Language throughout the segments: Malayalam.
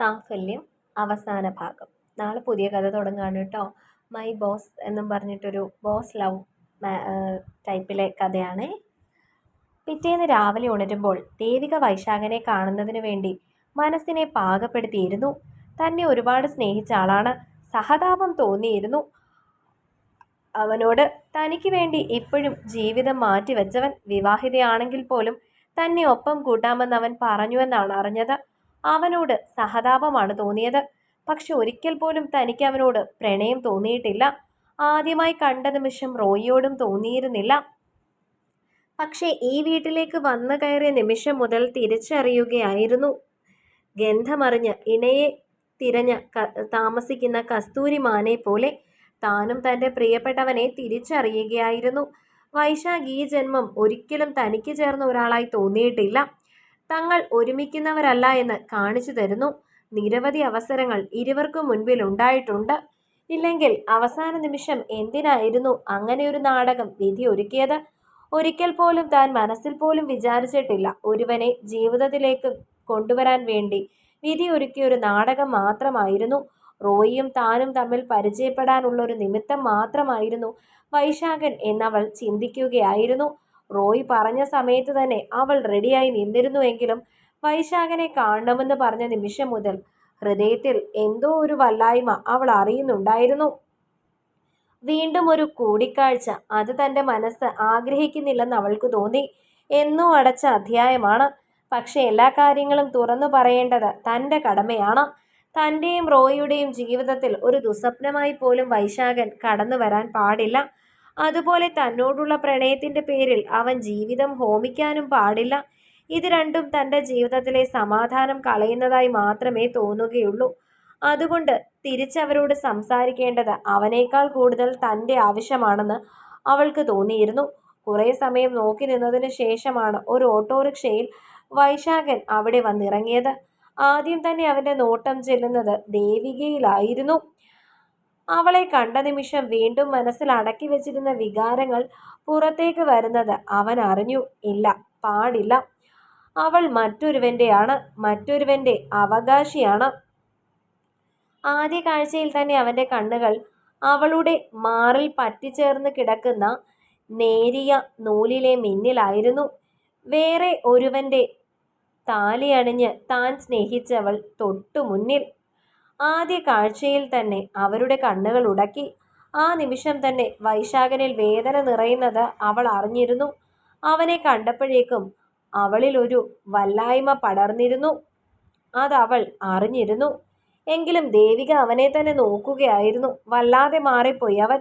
സാഫല്യം അവസാന ഭാഗം. നാളെ പുതിയ കഥ തുടങ്ങുകയാണ് കേട്ടോ മൈ ബോസ് എന്നും പറഞ്ഞിട്ടൊരു ബോസ് ലവ് ടൈപ്പിലെ കഥയാണ്. പിറ്റേന്ന് രാവിലെ ഉണരുമ്പോൾ ദേവിക വൈശാഖനെ കാണുന്നതിന് വേണ്ടി മനസ്സിനെ പാകപ്പെടുത്തിയിരുന്നു. തന്നെ ഒരുപാട് സ്നേഹിച്ച ആളാണ്. സഹതാപം തോന്നിയിരുന്നു. അവനോട് തനിക്ക് വേണ്ടി ഇപ്പോഴും ജീവിതം മാറ്റിവെച്ചവൻ വിവാഹിതയാണെങ്കിൽ പോലും തന്നെ ഒപ്പം കൂട്ടാമെന്ന് അവൻ പറഞ്ഞുവെന്നാണ് അറിഞ്ഞത്. അവനോട് സഹതാപമാണ് തോന്നിയത്. പക്ഷെ ഒരിക്കൽ പോലും തനിക്ക് അവനോട് പ്രണയം തോന്നിയിട്ടില്ല. ആദ്യമായി കണ്ട നിമിഷം റോയിയോടും തോന്നിയിരുന്നില്ല. പക്ഷേ ഈ വീട്ടിലേക്ക് വന്നു കയറിയ നിമിഷം മുതൽ തിരിച്ചറിയുകയായിരുന്നു. ഗന്ധമറിഞ്ഞ് ഇണയെ തിരഞ്ഞ താമസിക്കുന്ന കസ്തൂരി മാനെ പോലെ താനും തന്റെ പ്രിയപ്പെട്ടവനെ തിരിച്ചറിയുകയായിരുന്നു. വൈശാഖ് ഈ ജന്മം ഒരിക്കലും തനിക്ക് ചേർന്ന ഒരാളായി തോന്നിയിട്ടില്ല. തങ്ങൾ ഒരുമിക്കുന്നവരല്ല എന്ന് കാണിച്ചു തരുന്നു. നിരവധി അവസരങ്ങൾ ഇരുവർക്കും മുൻപിൽ ഉണ്ടായിട്ടുണ്ട്. ഇല്ലെങ്കിൽ അവസാന നിമിഷം എന്തിനായിരുന്നു അങ്ങനെ ഒരു നാടകം വിധി ഒരുക്കിയത്? ഒരിക്കൽ പോലും താൻ മനസ്സിൽ പോലും വിചാരിച്ചിട്ടില്ല ഒരുവനെ ജീവിതത്തിലേക്ക് കൊണ്ടുവരാൻ വേണ്ടി വിധി ഒരുക്കിയ ഒരു നാടകം മാത്രമായിരുന്നു. റോയിയും താനും തമ്മിൽ പരിചയപ്പെടാനുള്ള ഒരു നിമിത്തം മാത്രമായിരുന്നു വൈശാഖൻ എന്നവൾ ചിന്തിക്കുകയായിരുന്നു. റോയ് പറഞ്ഞ സമയത്ത് തന്നെ അവൾ റെഡിയായി നിന്നിരുന്നുവെങ്കിലും വൈശാഖനെ കാണണമെന്ന് പറഞ്ഞ നിമിഷം മുതൽ ഹൃദയത്തിൽ എന്തോ ഒരു വല്ലായ്മ അവൾ അറിയുന്നുണ്ടായിരുന്നു. വീണ്ടും ഒരു കൂടിക്കാഴ്ച. അത് തന്റെ മനസ്സ് ആഗ്രഹിക്കുന്നില്ലെന്ന് അവൾക്ക് തോന്നി. എന്നോ അടച്ച അധ്യായമാണ്. പക്ഷേ എല്ലാ കാര്യങ്ങളും തുറന്നു പറയേണ്ടത് തന്റെ കടമയാണ്. തന്റെയും റോയിയുടെയും ജീവിതത്തിൽ ഒരു ദുസ്വപ്നമായി പോലും വൈശാഖൻ കടന്നു വരാൻ പാടില്ല. അതുപോലെ തന്നോടുള്ള പ്രണയത്തിന്റെ പേരിൽ അവൻ ജീവിതം ഹോമിക്കാനും പാടില്ല. ഇത് രണ്ടും തന്റെ ജീവിതത്തിലെ സമാധാനം കളയുന്നതായി മാത്രമേ തോന്നുകയുള്ളൂ. അതുകൊണ്ട് തിരിച്ചവരോട് സംസാരിക്കേണ്ടത് അവനേക്കാൾ കൂടുതൽ തന്റെ ആവശ്യമാണെന്ന് അവൾക്ക് തോന്നിയിരുന്നു. കുറേ സമയം നോക്കി നിന്നതിന് ശേഷമാണ് ഒരു ഓട്ടോറിക്ഷയിൽ വൈശാഖൻ അവിടെ വന്നിറങ്ങിയത്. ആദ്യം തന്നെ അവന്റെ നോട്ടം ചെല്ലുന്നത് ദേവികയിലായിരുന്നു. അവളെ കണ്ട നിമിഷം വീണ്ടും മനസ്സിൽ അടക്കി വെച്ചിരുന്ന വികാരങ്ങൾ പുറത്തേക്ക് വരുന്നത് അവൻ അറിഞ്ഞു. ഇല്ല പാടില്ല. അവൾ മറ്റൊരുവന്റെയാണ് മറ്റൊരുവന്റെ അവകാശിയാണ്. ആദ്യ കാഴ്ചയിൽ തന്നെ അവന്റെ കണ്ണുകൾ അവളുടെ മാറിൽ പറ്റിച്ചേർന്ന് കിടക്കുന്ന നേരിയ നൂലിലെ മിന്നിലായിരുന്നു. വേറെ ഒരുവന്റെ താലിയണിഞ്ഞ് താൻ സ്നേഹിച്ചവൾ തൊട്ടു മുന്നിൽ ആദ്യ കാഴ്ചയിൽ തന്നെ അവരുടെ കണ്ണുകൾ ഉടക്കി. ആ നിമിഷം തന്നെ വൈശാഖനിൽ വേദന നിറയുന്നത് അവൾ അറിഞ്ഞിരുന്നു. അവനെ കണ്ടപ്പോഴേക്കും അവളിൽ ഒരു വല്ലായ്മ പടർന്നിരുന്നു. അതവൾ അറിഞ്ഞിരുന്നു. എങ്കിലും ദേവിക അവനെ തന്നെ നോക്കുകയായിരുന്നു. വല്ലാതെ മാറിപ്പോയി അവൻ.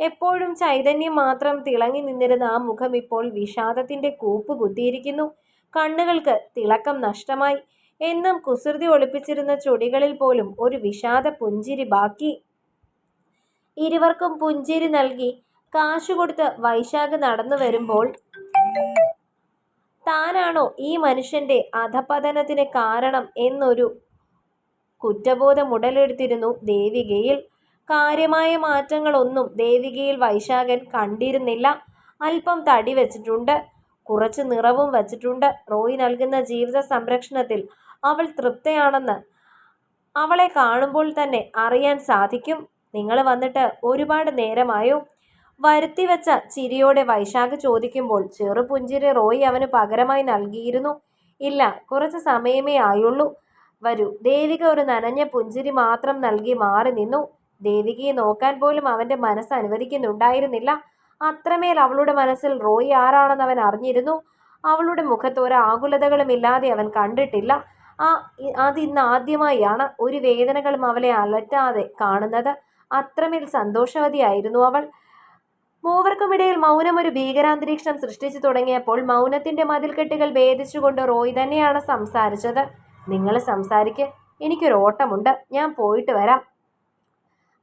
എപ്പോഴും ചൈതന്യം മാത്രം തിളങ്ങി നിന്നിരുന്ന ആ മുഖം ഇപ്പോൾ വിഷാദത്തിന്റെ കൂപ്പ് കുത്തിയിരിക്കുന്നു. കണ്ണുകൾക്ക് തിളക്കം നഷ്ടമായി. എന്നും കുസൃതി ഒളിപ്പിച്ചിരുന്ന ചൊടികളിൽ പോലും ഒരു വിഷാദ പുഞ്ചിരി ബാക്കി. ഇരുവർക്കും പുഞ്ചിരി നൽകി കാശു കൊടുത്ത് വൈശാഖ് നടന്നു വരുമ്പോൾ താനാണോ ഈ മനുഷ്യന്റെ അധപതനത്തിന് കാരണം എന്നൊരു കുറ്റബോധം ഉടലെടുത്തിരുന്നു ദേവികയിൽ. കാര്യമായ മാറ്റങ്ങളൊന്നും ദേവികയിൽ വൈശാഖൻ കണ്ടിരുന്നില്ല. അല്പം തടി വെച്ചിട്ടുണ്ട്. കുറച്ച് നിറവും വച്ചിട്ടുണ്ട്. റോയി നൽകുന്ന ജീവിത സംരക്ഷണത്തിൽ അവൾ തൃപ്തയാണെന്ന്. അവളെ കാണുമ്പോൾ തന്നെ അറിയാൻ സാധിക്കും. നിങ്ങൾ വന്നിട്ട് ഒരുപാട് നേരമായോ? വരുത്തിവെച്ച ചിരിയോടെ വൈശാഖ് ചോദിക്കുമ്പോൾ ചെറുപുഞ്ചിരി റോയി അവന് പകരമായി നൽകിയിരുന്നു. ഇല്ല കുറച്ച് സമയമേ ആയുള്ളൂ. വരൂ. ദേവിക ഒരു നനഞ്ഞ പുഞ്ചിരി മാത്രം നൽകി മാറി നിന്നു. ദേവികയെ നോക്കാൻ പോലും അവന്റെ മനസ്സ് അനുവദിക്കുന്നുണ്ടായിരുന്നില്ല. അത്രമേൽ അവളുടെ മനസ്സിൽ റോയി ആരാണെന്ന് അവൻ അറിഞ്ഞിരുന്നു. അവളുടെ മുഖത്ത് ഒരു ആകുലതകളും ഇല്ലാതെ അവൻ കണ്ടിട്ടില്ല. ആ അത് ഇന്ന് ആദ്യമായാണ് ഒരു വേദനകളും അവളെ അലറ്റാതെ കാണുന്നത്. അത്രമേൽ സന്തോഷവതിയായിരുന്നു അവൾ. മൂവർക്കുമിടയിൽ മൗനം ഒരു ഭീകരാന്തരീക്ഷം സൃഷ്ടിച്ചു തുടങ്ങിയപ്പോൾ മൗനത്തിന്റെ മതിൽക്കെട്ടുകൾ ഭേദിച്ചുകൊണ്ട് റോയ് തന്നെയാണ് സംസാരിച്ചത്. നിങ്ങൾ സംസാരിക്ക്. എനിക്കൊരു ഓട്ടമുണ്ട് ഞാൻ പോയിട്ട് വരാം.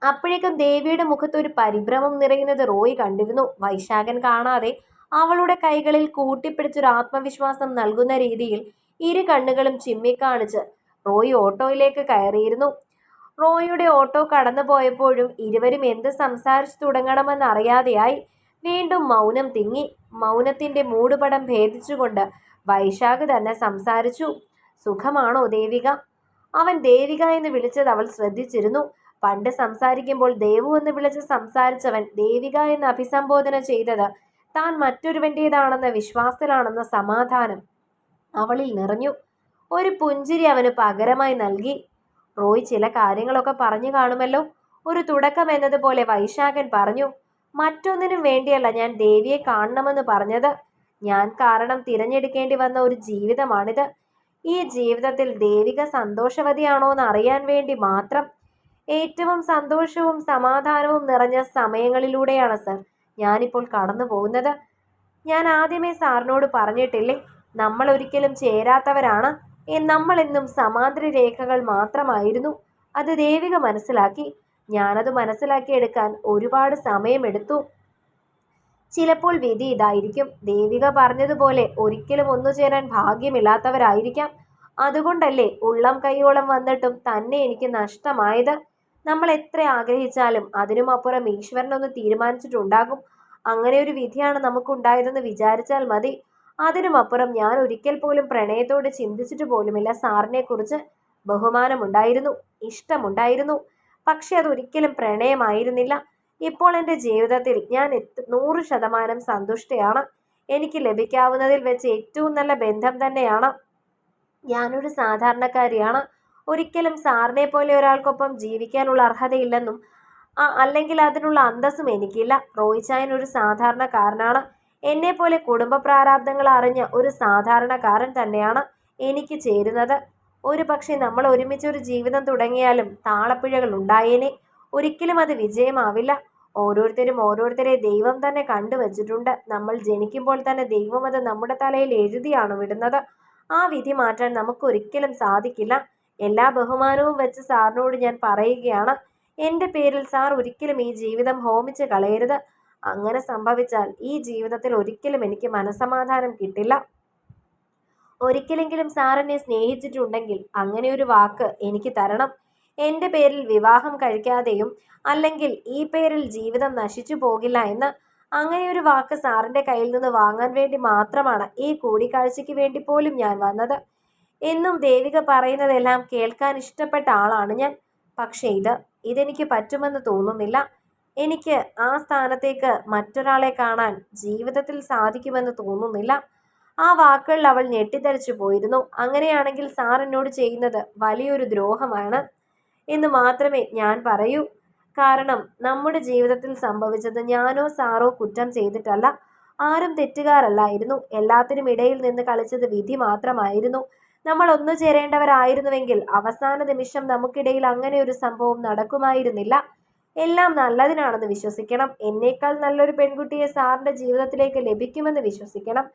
അപ്പോഴേക്കും ദേവിയുടെ മുഖത്ത് ഒരു പരിഭ്രമം നിറയുന്നത് റോയ് കണ്ടിരുന്നു. വൈശാഖൻ കാണാതെ അവളുടെ കൈകളിൽ കൂട്ടിപ്പിടിച്ചൊരു ആത്മവിശ്വാസം നൽകുന്ന രീതിയിൽ ഇരു കണ്ണുകളും ചിമ്മിക്കാണിച്ച് റോയ് ഓട്ടോയിലേക്ക് കയറിയിരുന്നു. റോയിയുടെ ഓട്ടോ കടന്നു പോയപ്പോഴും ഇരുവരും എന്ത് സംസാരിച്ചു തുടങ്ങണമെന്നറിയാതെയായി വീണ്ടും മൗനം തിങ്ങി. മൗനത്തിന്റെ മൂടുപടം ഭേദിച്ചുകൊണ്ട് വൈശാഖ് തന്നെ സംസാരിച്ചു. സുഖമാണോ ദേവിക? അവൻ ദേവിക എന്ന് വിളിച്ചത് അവൾ ശ്രദ്ധിച്ചിരുന്നു. പണ്ട് സംസാരിക്കുമ്പോൾ ദേവു എന്ന് വിളിച്ച് സംസാരിച്ചവൻ ദേവിക എന്ന് അഭിസംബോധന ചെയ്തത് താൻ മറ്റൊരുവന്റേതാണെന്ന വിശ്വാസത്തിലാണെന്ന സമാധാനം. അവളിൽ നിറഞ്ഞു. ഒരു പുഞ്ചിരി അവന് പകരമായി നൽകി. റോയ് ചില കാര്യങ്ങളൊക്കെ പറഞ്ഞു കാണുമല്ലോ. ഒരു തുടക്കം എന്നതുപോലെ വൈശാഖൻ പറഞ്ഞു മറ്റൊന്നിനും വേണ്ടിയല്ല ഞാൻ ദേവിയെ കാണണമെന്ന് പറഞ്ഞത്. ഞാൻ കാരണം തിരഞ്ഞെടുക്കേണ്ടി വന്ന ഒരു ജീവിതമാണിത്. ഈ ജീവിതത്തിൽ ദേവിക സന്തോഷവതിയാണോ എന്ന് അറിയാൻ വേണ്ടി മാത്രം. ഏറ്റവും സന്തോഷവും സമാധാനവും നിറഞ്ഞ സമയങ്ങളിലൂടെയാണ് സർ ഞാനിപ്പോൾ കടന്നു പോകുന്നത് ഞാൻ ആദ്യമേ സാറിനോട് പറഞ്ഞിട്ടില്ലേ നമ്മൾ ഒരിക്കലും ചേരാത്തവരാണ് നമ്മൾ എന്നും സമാന്തര രേഖകൾ മാത്രമായിരുന്നു. അത് ദേവിക മനസ്സിലാക്കി. ഞാനത് മനസ്സിലാക്കിയെടുക്കാൻ ഒരുപാട് സമയമെടുത്തു. ചിലപ്പോൾ വിധി ഇതായിരിക്കും. ദേവിക പറഞ്ഞതുപോലെ ഒരിക്കലും ഒന്നു ചേരാൻ ഭാഗ്യമില്ലാത്തവരായിരിക്കാം. അതുകൊണ്ടല്ലേ ഉള്ളം കൈയോളം വന്നിട്ടും തന്നെ എനിക്ക് നഷ്ടമായത്? നമ്മൾ എത്ര ആഗ്രഹിച്ചാലും അതിനുമപ്പുറം ഈശ്വരനൊന്ന് തീരുമാനിച്ചിട്ടുണ്ടാകും. അങ്ങനെ ഒരു വിധിയാണ് നമുക്കുണ്ടായതെന്ന് വിചാരിച്ചാൽ മതി. അതിനുമപ്പുറം ഞാൻ ഒരിക്കൽ പോലും പ്രണയത്തോട് ചിന്തിച്ചിട്ട് പോലുമില്ല. സാറിനെക്കുറിച്ച് ബഹുമാനമുണ്ടായിരുന്നു ഇഷ്ടമുണ്ടായിരുന്നു. പക്ഷെ അതൊരിക്കലും പ്രണയമായിരുന്നില്ല. ഇപ്പോൾ എന്റെ ജീവിതത്തിൽ ഞാൻ നൂറ് ശതമാനം സന്തുഷ്ടയാണ്. എനിക്ക് ലഭിക്കാവുന്നതിൽ വെച്ച് ഏറ്റവും നല്ല ബന്ധം തന്നെയാണ്. ഞാനൊരു സാധാരണക്കാരിയാണ്. ഒരിക്കലും സാറിനെ പോലെ ഒരാൾക്കൊപ്പം ജീവിക്കാനുള്ള അർഹതയില്ലെന്നും അല്ലെങ്കിൽ അതിനുള്ള അന്തസ്സും എനിക്കില്ല. റോയിച്ചായൻ ഒരു സാധാരണക്കാരനാണ്. എന്നെപ്പോലെ കുടുംബ പ്രാരാബ്ദങ്ങൾ അറിഞ്ഞ ഒരു സാധാരണക്കാരൻ തന്നെയാണ് എനിക്ക് ചേരുന്നത്. ഒരു പക്ഷേ നമ്മൾ ഒരുമിച്ച് ഒരു ജീവിതം തുടങ്ങിയാലും താളപ്പിഴകൾ ഉണ്ടായേനെ. ഒരിക്കലും അത് വിജയമാവില്ല. ഓരോരുത്തരും ഓരോരുത്തരെ ദൈവം തന്നെ കണ്ടുവച്ചിട്ടുണ്ട്. നമ്മൾ ജനിക്കുമ്പോൾ തന്നെ ദൈവം അത് നമ്മുടെ തലയിൽ എഴുതിയാണ് വിടുന്നത്. ആ വിധി മാറ്റാൻ നമുക്കൊരിക്കലും സാധിക്കില്ല. എല്ലാ ബഹുമാനവും വെച്ച് സാറിനോട് ഞാൻ പറയുകയാണ്. എന്റെ പേരിൽ സാർ ഒരിക്കലും ഈ ജീവിതം ഹോമിച്ച് കളയരുത്. അങ്ങനെ സംഭവിച്ചാൽ ഈ ജീവിതത്തിൽ ഒരിക്കലും എനിക്ക് മനസമാധാനം കിട്ടില്ല. ഒരിക്കലെങ്കിലും എന്നെ സ്നേഹിച്ചിട്ടുണ്ടെങ്കിൽ അങ്ങനെ ഒരു വാക്ക് എനിക്ക് തരണം. എന്റെ പേരിൽ വിവാഹം കഴിക്കാതെയും അല്ലെങ്കിൽ ഈ പേരിൽ ജീവിതം നശിച്ചു പോകില്ല എന്ന് അങ്ങനെ ഒരു വാക്ക് സാറിന്റെ കയ്യിൽ നിന്ന് വാങ്ങാൻ വേണ്ടി മാത്രമാണ് ഈ കൂടിക്കാഴ്ചയ്ക്ക് വേണ്ടി പോലും ഞാൻ വന്നത്. എന്നും ദേവിക പറയുന്നതെല്ലാം കേൾക്കാൻ ഇഷ്ടപ്പെട്ട ആളാണ് ഞാൻ. പക്ഷേ ഇത് ഇതെനിക്ക് പറ്റുമെന്ന് തോന്നുന്നില്ല. എനിക്ക് ആ സ്ഥാനത്തേക്ക് മറ്റൊരാളെ കാണാൻ ജീവിതത്തിൽ സാധിക്കുമെന്ന് തോന്നുന്നില്ല. ആ വാക്കുകളിൽ അവൾ ഞെട്ടിത്തരിച്ചു പോയിരുന്നു. അങ്ങനെയാണെങ്കിൽ സാർ എന്നോട് ചെയ്യുന്നത് വലിയൊരു ദ്രോഹമാണ് എന്ന് മാത്രമേ ഞാൻ പറയൂ. കാരണം നമ്മുടെ ജീവിതത്തിൽ സംഭവിച്ചത് ഞാനോ സാറോ കുറ്റം ചെയ്തിട്ടല്ല. ആരും തെറ്റുകാരല്ലായിരുന്നു. എല്ലാത്തിനും ഇടയിൽ നിന്ന് കളിച്ചത് വിധി മാത്രമായിരുന്നു. നമ്മൾ ഒന്നു ചേരേണ്ടവരായിരുന്നുവെങ്കിൽ അവസാന നിമിഷം നമുക്കിടയിൽ അങ്ങനെ ഒരു സംഭവം നടക്കുമായിരുന്നില്ല. എല്ലാം നല്ലതിനാണെന്ന് വിശ്വസിക്കണം. എന്നേക്കാൾ നല്ലൊരു പെൺകുട്ടിയെ സാറിന്റെ ജീവിതത്തിലേക്ക് ലഭിക്കുമെന്ന് വിശ്വസിക്കണം.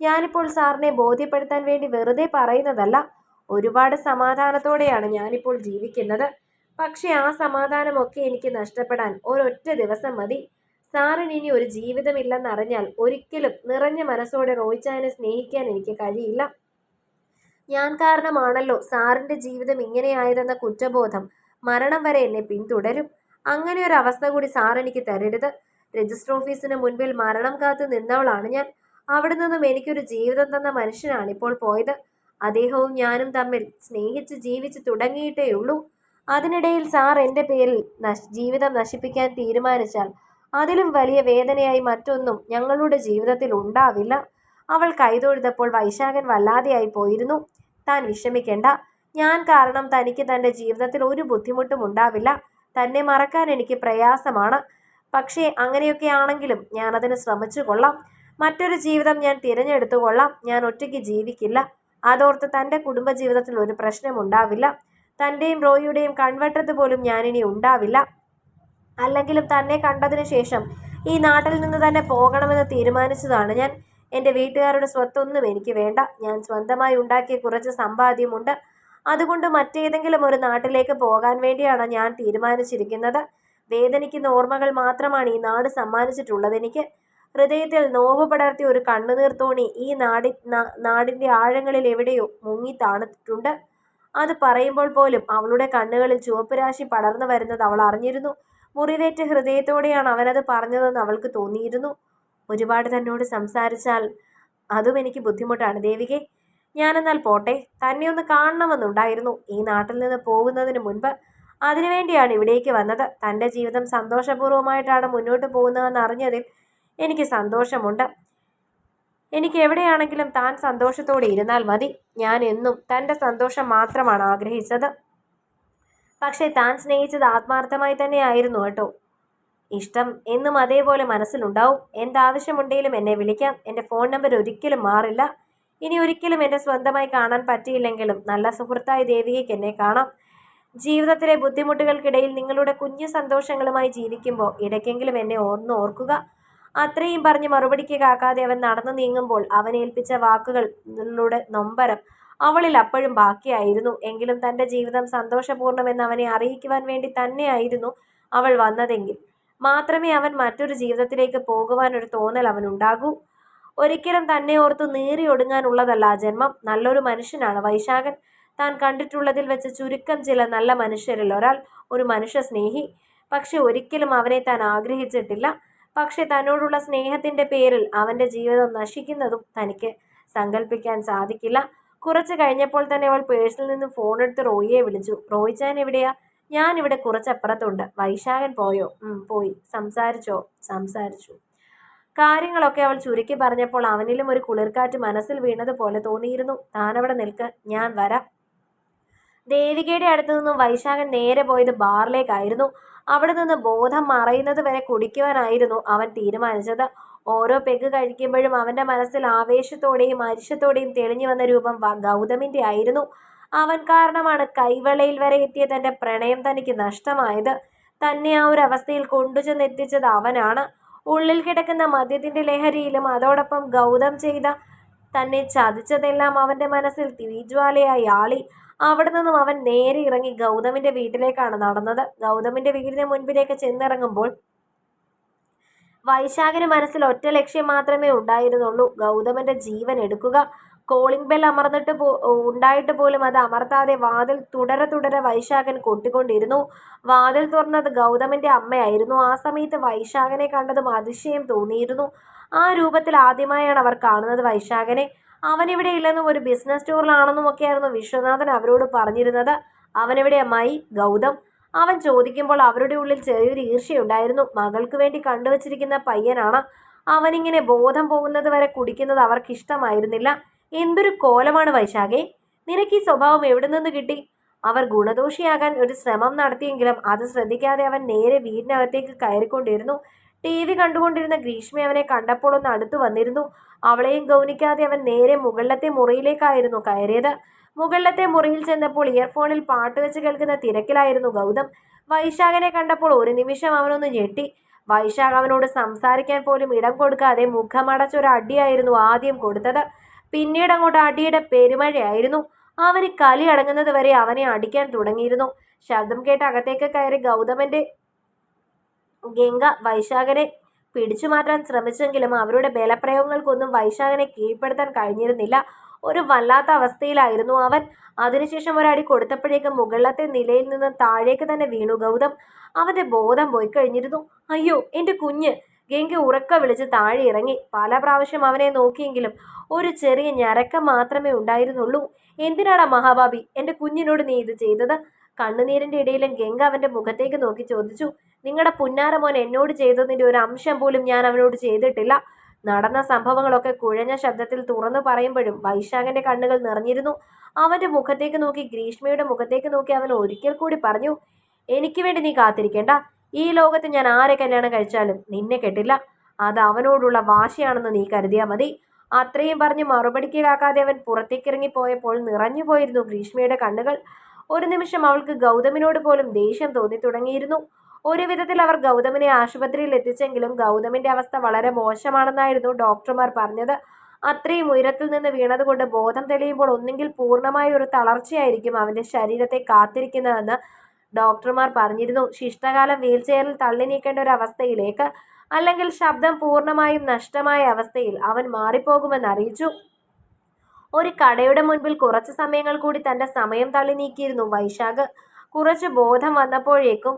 ഞാനിപ്പോൾ സാറിനെ ബോധ്യപ്പെടുത്താൻ വേണ്ടി വെറുതെ പറയുന്നതല്ല ഒരുപാട് സമാധാനത്തോടെയാണ് ഞാനിപ്പോൾ ജീവിക്കുന്നത്. പക്ഷേ ആ സമാധാനമൊക്കെ എനിക്ക് നഷ്ടപ്പെടാൻ ഒരൊറ്റ ദിവസം മതി. സാറിന് ഇനി ഒരു ജീവിതമില്ലെന്നറിഞ്ഞാൽ ഒരിക്കലും നിറഞ്ഞ മനസ്സോടെ റോയിച്ചാനെ സ്നേഹിക്കാൻ എനിക്ക് കഴിയില്ല. ഞാൻ കാരണമാണല്ലോ സാറിന്റെ ജീവിതം ഇങ്ങനെയായതെന്ന കുറ്റബോധം മരണം വരെ എന്നെ പിന്തുടരും. അങ്ങനെ ഒരു അവസ്ഥ കൂടി സാർ എനിക്ക് തരരുത്. രജിസ്റ്റർ ഓഫീസിന് മുൻപിൽ മരണം കാത്തു നിന്നവളാണ് ഞാൻ. അവിടെ നിന്നും എനിക്കൊരു ജീവിതം തന്ന മനുഷ്യനാണ് ഇപ്പോൾ പോയത്. അദ്ദേഹവും ഞാനും തമ്മിൽ സ്നേഹിച്ച് ജീവിച്ച് തുടങ്ങിയിട്ടേ ഉള്ളൂ. അതിനിടയിൽ സാർ എന്റെ പേരിൽ ജീവിതം നശിപ്പിക്കാൻ തീരുമാനിച്ചാൽ അതിലും വലിയ വേദനയായി മറ്റൊന്നും ഞങ്ങളുടെ ജീവിതത്തിൽ ഉണ്ടാവില്ല. അവൾ കൈതൊഴുതപ്പോൾ വൈശാഖൻ വല്ലാതെയായി പോയിരുന്നു. താൻ വിഷമിക്കേണ്ട. ഞാൻ കാരണം തനിക്ക് തന്റെ ജീവിതത്തിൽ ഒരു ബുദ്ധിമുട്ടും ഉണ്ടാവില്ല. തന്നെ മറക്കാൻ എനിക്ക് പ്രയാസമാണ്. പക്ഷേ അങ്ങനെയൊക്കെ ആണെങ്കിലും ഞാൻ അതിന് ശ്രമിച്ചു കൊള്ളാം. മറ്റൊരു ജീവിതം ഞാൻ തിരഞ്ഞെടുത്തു കൊള്ളാം. ഞാൻ ഒറ്റയ്ക്ക് ജീവിക്കില്ല. അതോർത്ത് തന്റെ കുടുംബജീവിതത്തിൽ ഒരു പ്രശ്നം ഉണ്ടാവില്ല. തന്റെയും റോയിയുടെയും കൺവെട്ടത്ത് പോലും ഞാനിനി ഉണ്ടാവില്ല. അല്ലെങ്കിലും തന്നെ കണ്ടതിന് ശേഷം ഈ നാട്ടിൽ നിന്ന് തന്നെ പോകണമെന്ന് തീരുമാനിച്ചതാണ് ഞാൻ. എന്റെ വീട്ടുകാരുടെ സ്വത്തൊന്നും എനിക്ക് വേണ്ട. ഞാൻ സ്വന്തമായി ഉണ്ടാക്കിയ കുറച്ച് സമ്പാദ്യമുണ്ട്. അതുകൊണ്ട് മറ്റേതെങ്കിലും ഒരു നാട്ടിലേക്ക് പോകാൻ വേണ്ടിയാണ് ഞാൻ തീരുമാനിച്ചിരിക്കുന്നത്. വേദനിക്കുന്ന ഓർമ്മകൾ മാത്രമാണ് ഈ നാട് സമ്മാനിച്ചിട്ടുള്ളത്. എനിക്ക് ഹൃദയത്തിൽ നോവ് പടർത്തിയ ഒരു കണ്ണുനീർ തോണി ഈ നാടി നാടിന്റെ ആഴങ്ങളിൽ എവിടെയോ മുങ്ങി താണിട്ടുണ്ട് അത് പറയുമ്പോൾ പോലും അവളുടെ കണ്ണുകളിൽ ചുവപ്പ് രാശി പടർന്നു വരുന്നത് അവൾ അറിഞ്ഞിരുന്നു. മുറിവേറ്റ ഹൃദയത്തോടെയാണ് അവനത് പറഞ്ഞതെന്ന് അവൾക്ക് തോന്നിയിരുന്നു. ഒരുപാട് തന്നോട് സംസാരിച്ചാൽ അതും എനിക്ക് ബുദ്ധിമുട്ടാണ്. ദേവികെ ഞാനെന്നാൽ പോട്ടെ. തന്നെ ഒന്ന് കാണണമെന്നുണ്ടായിരുന്നു. ഈ നാട്ടിൽ നിന്ന് പോകുന്നതിന് മുൻപ് അതിനുവേണ്ടിയാണ് ഇവിടേക്ക് വന്നത്. തന്റെ ജീവിതം സന്തോഷപൂർവമായിട്ടാണ് മുന്നോട്ട് പോകുന്നതെന്ന് അറിഞ്ഞതിൽ എനിക്ക് സന്തോഷമുണ്ട്. എനിക്ക് എവിടെയാണെങ്കിലും താൻ സന്തോഷത്തോടെ ഇരുന്നാൽ മതി. ഞാൻ എന്നും തന്റെ സന്തോഷം മാത്രമാണ് ആഗ്രഹിച്ചത്. പക്ഷേ താൻ സ്നേഹിച്ചത് ആത്മാർത്ഥമായി തന്നെയായിരുന്നു കേട്ടോ. ഇഷ്ടം എന്നും അതേപോലെ മനസ്സിലുണ്ടാവും. എന്താവശ്യമുണ്ടെങ്കിലും എന്നെ വിളിക്കാം. എന്റെ ഫോൺ നമ്പർ ഒരിക്കലും മാറില്ല. ഇനി ഒരിക്കലും എന്റെ സ്വന്തമായി കാണാൻ പറ്റിയില്ലെങ്കിലും നല്ല സുഹൃത്തായ ദേവികയ്ക്ക് എന്നെ കാണാം. ജീവിതത്തിലെ ബുദ്ധിമുട്ടുകൾക്കിടയിൽ നിങ്ങളുടെ കുഞ്ഞു സന്തോഷങ്ങളുമായി ജീവിക്കുമ്പോൾ ഇടയ്ക്കെങ്കിലും എന്നെ ഓർന്ന് ഓർക്കുക. അത്രയും പറഞ്ഞ് മറുപടിക്ക് കാക്കാതെ അവൻ നടന്നു നീങ്ങുമ്പോൾ അവൻ ഏൽപ്പിച്ച നൊമ്പരം അവളിൽ അപ്പോഴും ബാക്കിയായിരുന്നു. എങ്കിലും തന്റെ ജീവിതം സന്തോഷപൂർണമെന്ന് അവനെ അറിയിക്കുവാൻ വേണ്ടി തന്നെയായിരുന്നു അവൾ വന്നതെങ്കിൽ. മാത്രമേ അവൻ മറ്റൊരു ജീവിതത്തിലേക്ക് പോകുവാനൊരു തോന്നൽ അവനുണ്ടാകൂ. ഒരിക്കലും തന്നെ ഓർത്ത് നീറി ഒടുങ്ങാനുള്ളതല്ല ആ ജന്മം. നല്ലൊരു മനുഷ്യനാണ്. വൈശാഖൻ താൻ കണ്ടിട്ടുള്ളതിൽ വെച്ച് ചുരുക്കം ചില നല്ല മനുഷ്യരിൽ ഒരാൾ ഒരു മനുഷ്യ സ്നേഹി പക്ഷെ ഒരിക്കലും അവനെ താൻ ആഗ്രഹിച്ചിട്ടില്ല. പക്ഷെ തന്നോടുള്ള സ്നേഹത്തിന്റെ പേരിൽ അവന്റെ ജീവിതം നശിക്കുന്നതും തനിക്ക് സങ്കല്പിക്കാൻ സാധിക്കില്ല. കുറച്ച് കഴിഞ്ഞപ്പോൾ തന്നെ അവൾ പേഴ്സിൽ നിന്ന് ഫോൺ എടുത്ത് റോയിയെ വിളിച്ചു. റോയിച്ചാൻ ചാൻ എവിടെയാ? ഞാൻ ഇവിടെ കുറച്ചപ്പുറത്തുണ്ട്. വൈശാഖൻ പോയോ? പോയി. സംസാരിച്ചോ? സംസാരിച്ചു. കാര്യങ്ങളൊക്കെ അവൾ ചുരുക്കി പറഞ്ഞപ്പോൾ അവനിലും ഒരു കുളിർക്കാറ്റ് മനസ്സിൽ വീണതുപോലെ തോന്നിയിരുന്നു. താനവിടെ നിൽക്ക് ഞാൻ വരാം. ദേവികയുടെ അടുത്തു നിന്നും വൈശാഖൻ നേരെ പോയത് ബാറിലേക്കായിരുന്നു. അവിടെ നിന്ന് ബോധം മറയുന്നത് വരെ കുടിക്കുവാനായിരുന്നു അവൻ തീരുമാനിച്ചത്. ഓരോ പെഗ് കഴിക്കുമ്പോഴും അവന്റെ മനസ്സിൽ ആവേശത്തോടെയും അരിശത്തോടെയും തെളിഞ്ഞു വന്ന രൂപം ഗൗതമിന്റെ ആയിരുന്നു. അവൻ കാരണമാണ് കൈവളയിൽ വരെ എത്തിയ തന്റെ പ്രണയം തനിക്ക് നഷ്ടമായത്. തന്നെ ആ ഒരു അവസ്ഥയിൽ കൊണ്ടുചെന്നെത്തിച്ചത് അവനാണ്. ഉള്ളിൽ കിടക്കുന്ന മദ്യത്തിന്റെ ലഹരിയിലും അതോടൊപ്പം ഗൗതം ചെയ്ത തന്നെ ചതിച്ചതെല്ലാം അവന്റെ മനസ്സിൽ തീജ്വാലയായി ആളി. അവിടെ നിന്നും അവൻ നേരെ ഇറങ്ങി ഗൗതമിന്റെ വീട്ടിലേക്കാണ് നടന്നത്. ഗൗതമിന്റെ വീടിന് മുൻപിലേക്ക് ചെന്നിറങ്ങുമ്പോൾ വൈശാഖിന് മനസ്സിൽ ഒറ്റ ലക്ഷ്യം മാത്രമേ ഉണ്ടായിരുന്നുള്ളൂ. ഗൗതമന്റെ ജീവൻ എടുക്കുക. കോളിംഗ് ബെൽ അമർന്നിട്ട് ഉണ്ടായിട്ട് പോലും അത് അമർത്താതെ വാതിൽ തുടരെ തുടരെ വൈശാഖൻ കൊട്ടിക്കൊണ്ടിരുന്നു. വാതിൽ തുറന്നത് ഗൗതമന്റെ അമ്മയായിരുന്നു. ആ സമയത്ത് വൈശാഖനെ കണ്ടതും അതിശയം തോന്നിയിരുന്നു. ആ രൂപത്തിൽ ആദ്യമായാണ് അവർ കാണുന്നത് വൈശാഖനെ. അവനിവിടെ ഇല്ലെന്നും ഒരു ബിസിനസ് ടൂറിലാണെന്നും ഒക്കെയായിരുന്നു വിശ്വനാഥൻ അവരോട് പറഞ്ഞിരുന്നത്. അവനിവിടെ അമ്മായി ഗൗതം. അവൻ ചോദിക്കുമ്പോൾ അവരുടെ ഉള്ളിൽ ചെറിയൊരു ഈർഷ്യയുണ്ടായിരുന്നു. മകൾക്ക് വേണ്ടി കണ്ടുവച്ചിരിക്കുന്ന പയ്യനാണ്. അവനിങ്ങനെ ബോധം പോകുന്നത് വരെ കുടിക്കുന്നത് അവർക്ക് ഇഷ്ടമായിരുന്നില്ല എന്തൊരു കോലമാണ് വൈശാഖെ. നിനക്ക് ഈ സ്വഭാവം എവിടെ നിന്ന് കിട്ടി? അവർ ഗുണദോഷിയാകാൻ ഒരു ശ്രമം നടത്തിയെങ്കിലും അത് ശ്രദ്ധിക്കാതെ അവൻ നേരെ വീടിനകത്തേക്ക് കയറിക്കൊണ്ടിരുന്നു. ടി വി കണ്ടുകൊണ്ടിരുന്ന ഗ്രീഷ്മ അവനെ കണ്ടപ്പോൾ ഒന്ന് അടുത്തു വന്നിരുന്നു. അവളെയും ഗൗനിക്കാതെ അവൻ നേരെ മുകളിലത്തെ മുറിയിലേക്കായിരുന്നു കയറിയത്. മുകളിലത്തെ മുറിയിൽ ചെന്നപ്പോൾ ഇയർഫോണിൽ പാട്ട് വെച്ച് കേൾക്കുന്ന തിരക്കിലായിരുന്നു ഗൗതം. വൈശാഖനെ കണ്ടപ്പോൾ ഒരു നിമിഷം അവനൊന്ന് ഞെട്ടി. വൈശാഖ് അവനോട് സംസാരിക്കാൻ പോലും ഇടം കൊടുക്കാതെ മുഖമടച്ചൊരു അടിയായിരുന്നു ആദ്യം കൊടുത്തത്. പിന്നീട് അങ്ങോട്ട് അടിയുടെ പെരുമഴയായിരുന്നു. അവന് കലി അടങ്ങുന്നത് വരെ അവനെ അടിക്കാൻ തുടങ്ങിയിരുന്നു. ശബ്ദം കേട്ട് അകത്തേക്ക് കയറി ഗൗതമന്റെ ഗംഗ വൈശാഖനെ പിടിച്ചു മാറ്റാൻ ശ്രമിച്ചെങ്കിലും അവരുടെ ബലപ്രയോഗങ്ങൾക്കൊന്നും വൈശാഖനെ കീഴ്പ്പെടുത്താൻ കഴിഞ്ഞിരുന്നില്ല. ഒരു വല്ലാത്ത അവസ്ഥയിലായിരുന്നു അവൻ. അതിനുശേഷം ഒരടി കൊടുത്തപ്പോഴേക്കും മുകളിലത്തെ നിലയിൽ നിന്ന് താഴേക്ക് തന്നെ വീണു ഗൗതം. അവന്റെ ബോധം പോയി കഴിഞ്ഞിരുന്നു അയ്യോ എന്റെ കുഞ്ഞ്! ഗംഗ ഉറക്ക വിളിച്ച് താഴെ ഇറങ്ങി. പല പ്രാവശ്യം അവനെ നോക്കിയെങ്കിലും ഒരു ചെറിയ ഞരക്കം മാത്രമേ ഉണ്ടായിരുന്നുള്ളൂ. എന്തിനാടാ മഹാബാബി എന്റെ കുഞ്ഞിനോട് നീ ഇത് ചെയ്തത്? കണ്ണുനീരിന്റെ ഇടയിലും ഗംഗ അവന്റെ മുഖത്തേക്ക് നോക്കി ചോദിച്ചു. നിങ്ങളുടെ പുന്നാരമോൻ എന്നോട് ചെയ്തതിന്റെ ഒരു അംശം പോലും ഞാൻ അവനോട് ചെയ്തിട്ടില്ല. നടന്ന സംഭവങ്ങളൊക്കെ കുഴഞ്ഞ ശബ്ദത്തിൽ തുറന്നു പറയുമ്പോഴും വൈശാഖന്റെ കണ്ണുകൾ നിറഞ്ഞിരുന്നു. അവന്റെ മുഖത്തേക്ക് നോക്കി ഗ്രീഷ്മയുടെ മുഖത്തേക്ക് നോക്കി അവൻ ഒരിക്കൽ കൂടി പറഞ്ഞു എനിക്ക് വേണ്ടി നീ കാത്തിരിക്കേണ്ട. ഈ ലോകത്ത് ഞാൻ ആരെ കല്യാണം കഴിച്ചാലും നിന്നെ കെട്ടില്ല. അത് അവനോടുള്ള വാശിയാണെന്ന് നീ കരുതിയാൽ മതി. അത്രയും പറഞ്ഞ് മറുപടിക്ക് കാക്കാതെ അവൻ പുറത്തേക്കിറങ്ങിപ്പോയപ്പോൾ നിറഞ്ഞു പോയിരുന്നു ഗ്രീഷ്മയുടെ കണ്ണുകൾ. ഒരു നിമിഷം അവൾക്ക് ഗൗതമിനോട് പോലും ദേഷ്യം തോന്നി തുടങ്ങിയിരുന്നു. ഒരു വിധത്തിൽ അവർ ഗൗതമിനെ ആശുപത്രിയിൽ എത്തിച്ചെങ്കിലും ഗൗതമിന്റെ അവസ്ഥ വളരെ മോശമാണെന്നായിരുന്നു ഡോക്ടർമാർ പറഞ്ഞത്. അത്രയും ഉയരത്തിൽ നിന്ന് വീണതുകൊണ്ട് ബോധം തെളിയുമ്പോൾ ഒന്നെങ്കിൽ പൂർണമായ ഒരു തളർച്ചയായിരിക്കും അവന്റെ ശരീരത്തെ കാത്തിരിക്കുന്നതെന്ന് ഡോക്ടർമാർ പറഞ്ഞിരുന്നു ശിഷ്ടകാലം വീൽചെയറിൽ തള്ളി നീക്കേണ്ട ഒരു അവസ്ഥയിലേക്ക് അല്ലെങ്കിൽ ശബ്ദം പൂർണമായും നഷ്ടമായ അവസ്ഥയിൽ അവൻ മാറിപ്പോകുമെന്ന് അറിയിച്ചു. ഒരു കടയുടെ മുൻപിൽ കുറച്ച് സമയങ്ങൾ കൂടി തന്റെ സമയം തള്ളി നീക്കിയിരുന്നു വൈശാഖ്. കുറച്ച് ബോധം വന്നപ്പോഴേക്കും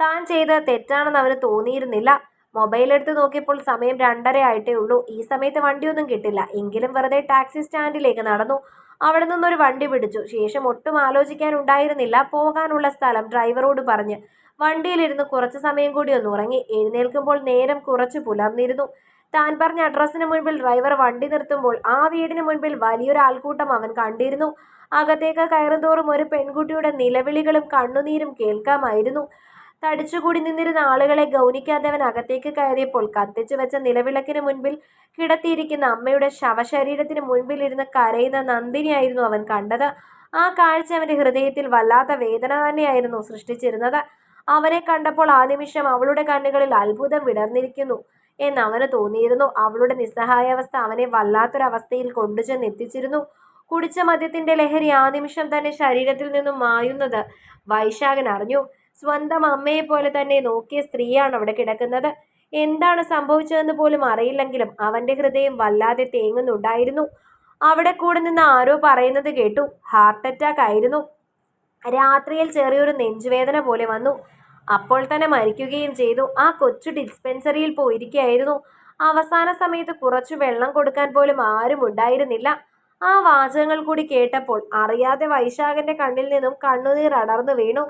താൻ ചെയ്ത തെറ്റാണെന്ന് അവന് തോന്നിയിരുന്നില്ല. മൊബൈൽ എടുത്ത് നോക്കിയപ്പോൾ സമയം രണ്ടര ആയിട്ടേ ഉള്ളൂ. ഈ സമയത്ത് വണ്ടിയൊന്നും കിട്ടില്ല. എങ്കിലും വെറുതെ ടാക്സി സ്റ്റാൻഡിലേക്ക് നടന്നു. അവിടെ നിന്നൊരു വണ്ടി പിടിച്ചു. ശേഷം ഒട്ടും ആലോചിക്കാൻ ഉണ്ടായിരുന്നില്ല പോകാനുള്ള സ്ഥലം ഡ്രൈവറോട് പറഞ്ഞ്. വണ്ടിയിലിരുന്ന് കുറച്ച് സമയം കൂടി ഒന്ന് ഉറങ്ങി. എഴുന്നേൽക്കുമ്പോൾ നേരം കുറച്ച് പുലർന്നിരുന്നു. താൻ പറഞ്ഞ അഡ്രസ്സിന് മുൻപിൽ ഡ്രൈവർ വണ്ടി നിർത്തുമ്പോൾ ആ വീടിന് മുൻപിൽ വലിയൊരു ആൾക്കൂട്ടം അവൻ കണ്ടിരുന്നു. അകത്തേക്ക് കയറുന്തോറും ഒരു പെൺകുട്ടിയുടെ നിലവിളികളും കണ്ണുനീരും കേൾക്കാമായിരുന്നു. തടിച്ചുകൂടി നിന്നിരുന്ന ആളുകളെ ഗൗനിക്കാതെ അവൻ അകത്തേക്ക് കയറിയപ്പോൾ കത്തിച്ചു വെച്ച നിലവിളക്കിന് മുൻപിൽ കിടത്തിയിരിക്കുന്ന അമ്മയുടെ ശവശരീരത്തിന് മുൻപിൽ ഇരുന്ന് കരയുന്ന നന്ദിനിയായിരുന്നു അവൻ കണ്ടത്. ആ കാഴ്ച അവന്റെ ഹൃദയത്തിൽ വല്ലാത്ത വേദന തന്നെയായിരുന്നു സൃഷ്ടിച്ചിരുന്നത്. അവനെ കണ്ടപ്പോൾ ആ നിമിഷം അവളുടെ കണ്ണുകളിൽ അത്ഭുതം വിടർന്നിരിക്കുന്നു എന്ന് അവന് തോന്നിയിരുന്നു. അവളുടെ നിസ്സഹായാവസ്ഥ അവനെ വല്ലാത്തൊരവസ്ഥയിൽ കൊണ്ടുചെന്ന് എത്തിച്ചിരുന്നു കുടിച്ച മദ്യത്തിന്റെ ലഹരി ആ നിമിഷം തന്നെ ശരീരത്തിൽ നിന്നും മായുന്നത് വൈശാഖൻ അറിഞ്ഞു. സ്വന്തം അമ്മയെ പോലെ തന്നെ നോക്കിയ സ്ത്രീയാണ് അവിടെ കിടക്കുന്നത്. എന്താണ് സംഭവിച്ചതെന്ന് പോലും അറിയില്ലെങ്കിലും അവന്റെ ഹൃദയം വല്ലാതെ തേങ്ങുന്നുണ്ടായിരുന്നു. അവിടെ കൂടെ നിന്ന് ആരോ പറയുന്നത് കേട്ടു. ഹാർട്ട് അറ്റാക്ക് ആയിരുന്നു. രാത്രിയിൽ ചെറിയൊരു നെഞ്ചുവേദന പോലെ വന്നു. അപ്പോൾ തന്നെ മരിക്കുകയും ചെയ്തു. ആ കൊച്ചു ഡിസ്പെൻസറിയിൽ പോയിരിക്കുകയായിരുന്നു. അവസാന സമയത്ത് കുറച്ചു വെള്ളം കൊടുക്കാൻ പോലും ആരും ഉണ്ടായിരുന്നില്ല. ആ വാചകങ്ങൾ കൂടി കേട്ടപ്പോൾ അറിയാതെ വൈശാഖന്റെ കണ്ണിൽ നിന്നും കണ്ണുനീർ അടർന്നു വീണു.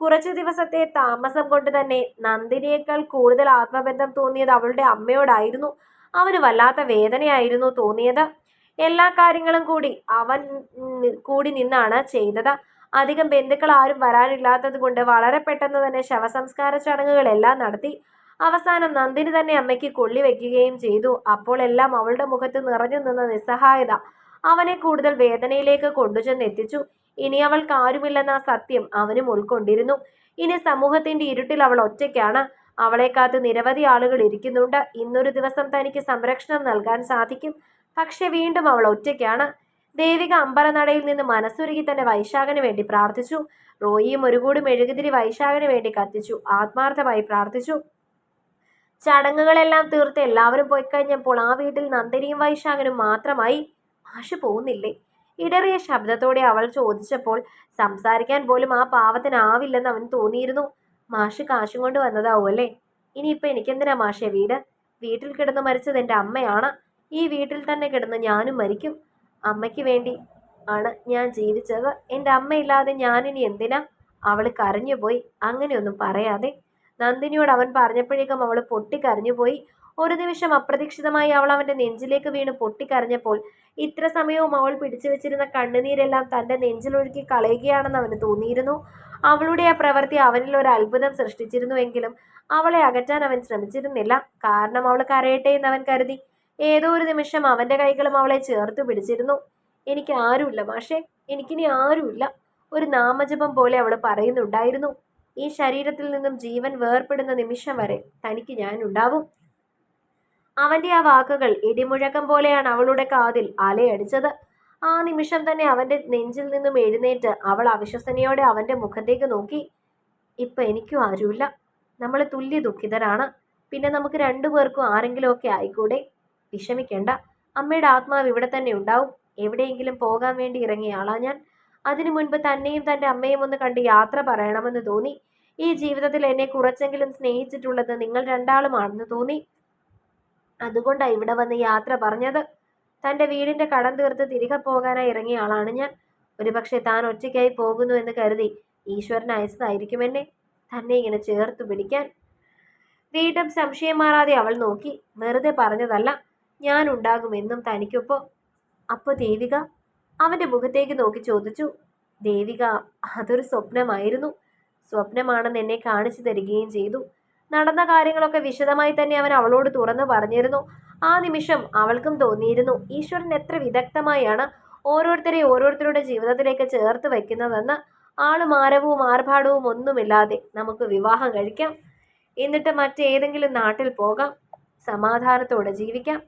കുറച്ചു ദിവസത്തെ താമസം കൊണ്ട് തന്നെ നന്ദിനിയേക്കാൾ കൂടുതൽ ആത്മബന്ധം തോന്നിയത് അവളുടെ അമ്മയോടായിരുന്നു. അവന് വല്ലാത്ത വേദനയായിരുന്നു തോന്നിയത്. എല്ലാ കാര്യങ്ങളും കൂടി അവൻ കൂടി നിന്നാണ് ചെയ്തത്. അധികം ബന്ധുക്കൾ ആരും വരാനില്ലാത്തത് കൊണ്ട് വളരെ പെട്ടെന്ന് തന്നെ ശവസംസ്കാര ചടങ്ങുകളെല്ലാം നടത്തി. അവസാനം നന്ദിനി തന്നെ അമ്മയ്ക്ക് കൊള്ളി വെക്കുകയും ചെയ്തു. അപ്പോൾ എല്ലാം അവളുടെ മുഖത്ത് നിറഞ്ഞു നിന്ന നിസ്സഹായത അവനെ കൂടുതൽ വേദനയിലേക്ക് കൊണ്ടുചെന്ന് എത്തിച്ചു ഇനി അവൾക്ക് ആരുമില്ലെന്ന സത്യം അവനും ഉൾക്കൊണ്ടിരുന്നു. ഇനി സമൂഹത്തിന്റെ ഇരുട്ടിൽ അവൾ ഒറ്റയ്ക്കാണ്. അവളെ കാത്ത് നിരവധി ആളുകൾ ഇരിക്കുന്നുണ്ട്. ഇന്നൊരു ദിവസം തനിക്ക് സംരക്ഷണം നൽകാൻ സാധിക്കും. പക്ഷെ വീണ്ടും അവൾ ഒറ്റയ്ക്കാണ്. ദേവിക അമ്പലനടയിൽ നിന്ന് മനസ്സുരുകി തന്നെ വൈശാഖന് വേണ്ടി പ്രാർത്ഥിച്ചു. റോയിയും ഒരു കൂടി മെഴുകുതിരി വൈശാഖന് വേണ്ടി കത്തിച്ചു. ആത്മാർത്ഥമായി പ്രാർത്ഥിച്ചു. ചടങ്ങുകളെല്ലാം തീർത്ത് എല്ലാവരും പോയി കഴിഞ്ഞപ്പോൾ ആ വീട്ടിൽ നന്ദിനിയും വൈശാഖനും മാത്രമായി. മാഷ് പോകുന്നില്ലേ? ഇടറിയ ശബ്ദത്തോടെ അവൾ ചോദിച്ചപ്പോൾ സംസാരിക്കാൻ പോലും ആ പാവത്തിനാവില്ലെന്ന് അവൻ തോന്നിയിരുന്നു. മാഷ് കാശും കൊണ്ട് വന്നതാവും അല്ലേ? ഇനിയിപ്പോൾ എനിക്കെന്തിനാ മാഷെ വീട്? വീട്ടിൽ കിടന്ന് മരിച്ചത് എന്റെ അമ്മയാണ്. ഈ വീട്ടിൽ തന്നെ കിടന്ന് ഞാനും മരിക്കും. അമ്മയ്ക്ക് വേണ്ടി ആണ് ഞാൻ ജീവിച്ചത്. എന്റെ അമ്മയില്ലാതെ ഞാനിനി എന്തിനാ? അവൾ കരഞ്ഞുപോയി. അങ്ങനെയൊന്നും പറയാതെ. നന്ദിനിയോട് അവൻ പറഞ്ഞപ്പോഴേക്കും അവൾ പൊട്ടിക്കരഞ്ഞുപോയി. ഒരു നിമിഷം അപ്രതീക്ഷിതമായി അവൾ അവന്റെ നെഞ്ചിലേക്ക് വീണ് പൊട്ടിക്കരഞ്ഞപ്പോൾ ഇത്ര സമയവും അവൾ പിടിച്ചു വെച്ചിരുന്ന കണ്ണുനീരെല്ലാം തന്റെ നെഞ്ചിലൊഴുക്കി കളയുകയാണെന്ന് അവന് തോന്നിയിരുന്നു. അവളുടെ ആ പ്രവൃത്തി അവനിൽ ഒരു അത്ഭുതം സൃഷ്ടിച്ചിരുന്നുവെങ്കിലും അവളെ അകറ്റാൻ അവൻ ശ്രമിച്ചിരുന്നില്ല. കാരണം അവൾ കരയട്ടെ എന്ന് അവൻ കരുതി. ഏതോ ഒരു നിമിഷം അവന്റെ കൈകളും അവളെ ചേർത്ത് പിടിച്ചിരുന്നു. എനിക്ക് ആരുമില്ല മാഷേ എനിക്കിനി ആരുമില്ല. ഒരു നാമജപം പോലെ അവൾ പറയുന്നുണ്ടായിരുന്നു. ഈ ശരീരത്തിൽ നിന്നും ജീവൻ വേർപ്പെടുന്ന നിമിഷം വരെ തനിക്ക് ഞാൻ ഉണ്ടാവും അവന്റെ ആ വാക്കുകൾ ഇടിമുഴക്കം പോലെയാണ് അവളുടെ കാതിൽ അലയടിച്ചത്. ആ നിമിഷം തന്നെ അവന്റെ നെഞ്ചിൽ നിന്നും എഴുന്നേറ്റ് അവൾ അവിശ്വസനയോടെ അവന്റെ മുഖത്തേക്ക് നോക്കി. ഇപ്പൊ എനിക്കും ആരുമില്ല. നമ്മൾ തുല്യ ദുഃഖിതരാണ്. പിന്നെ നമുക്ക് രണ്ടു പേർക്കും ആരെങ്കിലുമൊക്കെ ആയിക്കൂടെ? വിഷമിക്കേണ്ട. അമ്മയുടെ ആത്മാവ് ഇവിടെ തന്നെ ഉണ്ടാവും. എവിടെയെങ്കിലും പോകാൻ വേണ്ടി ഇറങ്ങിയ ആളാ ഞാൻ. അതിനു മുൻപ് തന്നെയും തന്റെ അമ്മയും ഒന്ന് കണ്ട് യാത്ര പറയണമെന്ന് തോന്നി. ഈ ജീവിതത്തിൽ എന്നെ കുറച്ചെങ്കിലും സ്നേഹിച്ചിട്ടുള്ളത് നിങ്ങൾ രണ്ടാളുമാണെന്ന് തോന്നി. അതുകൊണ്ടാണ് ഇവിടെ വന്ന് യാത്ര പറഞ്ഞത്. തന്റെ വീടിന്റെ കടം തീർത്ത് തിരികെ പോകാനായി ഇറങ്ങിയ ആളാണ് ഞാൻ. ഒരുപക്ഷെ താൻ ഒറ്റയ്ക്കായി പോകുന്നു എന്ന് കരുതി ഈശ്വരൻ അയച്ചതായിരിക്കുമെന്നെ. തന്നെ ഇങ്ങനെ ചേർത്ത് പിടിക്കാൻ. വീണ്ടും സംശയം മാറാതെ അവൾ നോക്കി. വെറുതെ പറഞ്ഞതല്ല ഞാൻ ഉണ്ടാകുമെന്നും തനിക്കൊപ്പം. അപ്പോൾ ദേവിക? അവന്റെ മുഖത്തേക്ക് നോക്കി ചോദിച്ചു. ദേവിക അതൊരു സ്വപ്നമായിരുന്നു. സ്വപ്നമാണെന്ന് എന്നെ കാണിച്ചു തരികയും ചെയ്തു. നടന്ന കാര്യങ്ങളൊക്കെ വിശദമായി തന്നെ അവൻ അവളോട് തുറന്നു പറഞ്ഞിരുന്നു. ആ നിമിഷം അവൾക്കും തോന്നിയിരുന്നു ഈശ്വരൻ എത്ര വിദഗ്ധമായാണ് ഓരോരുത്തരെ ഓരോരുത്തരുടെ ജീവിതത്തിലേക്ക് ചേർത്ത് വയ്ക്കുന്നതെന്ന്. ആളുമാരവും ആർഭാടവും ഒന്നുമില്ലാതെ നമുക്ക് വിവാഹം കഴിക്കാം. എന്നിട്ട് മറ്റേതെങ്കിലും നാട്ടിൽ പോകാം. സമാധാനത്തോടെ ജീവിക്കാം.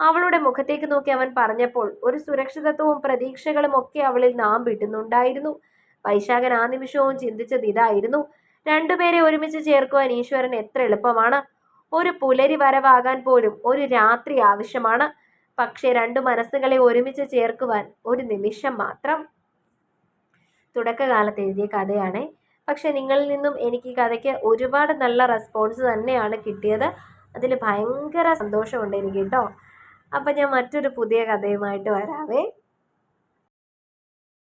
അവളുടെ മുഖത്തേക്ക് നോക്കി അവൻ പറഞ്ഞപ്പോൾ ഒരു സുരക്ഷിതത്വവും പ്രതീക്ഷകളും ഒക്കെ അവളിൽ നാം വിട്ടുന്നുണ്ടായിരുന്നു. വൈശാഖൻ ആ നിമിഷവും ചിന്തിച്ചത് ഇതായിരുന്നു. രണ്ടുപേരെ ഒരുമിച്ച് ചേർക്കുവാൻ ഈശ്വരൻ എത്ര എളുപ്പമാണ്. ഒരു പുലരി വരവാകാൻ പോലും ഒരു രാത്രി ആവശ്യമാണ്. പക്ഷേ രണ്ടു മനസ്സുകളെ ഒരുമിച്ച് ചേർക്കുവാൻ ഒരു നിമിഷം മാത്രം. തുടക്കകാലത്ത് എഴുതിയ കഥയാണ്. പക്ഷെ നിങ്ങളിൽ നിന്നും എനിക്ക് ഈ കഥയ്ക്ക് ഒരുപാട് നല്ല റെസ്പോൺസ് തന്നെയാണ് കിട്ടിയത്. അതിൽ ഭയങ്കര സന്തോഷമുണ്ട് എനിക്ക് കേട്ടോ. അപ്പം ഞാൻ മറ്റൊരു പുതിയ കഥയുമായിട്ട് വരാവേ.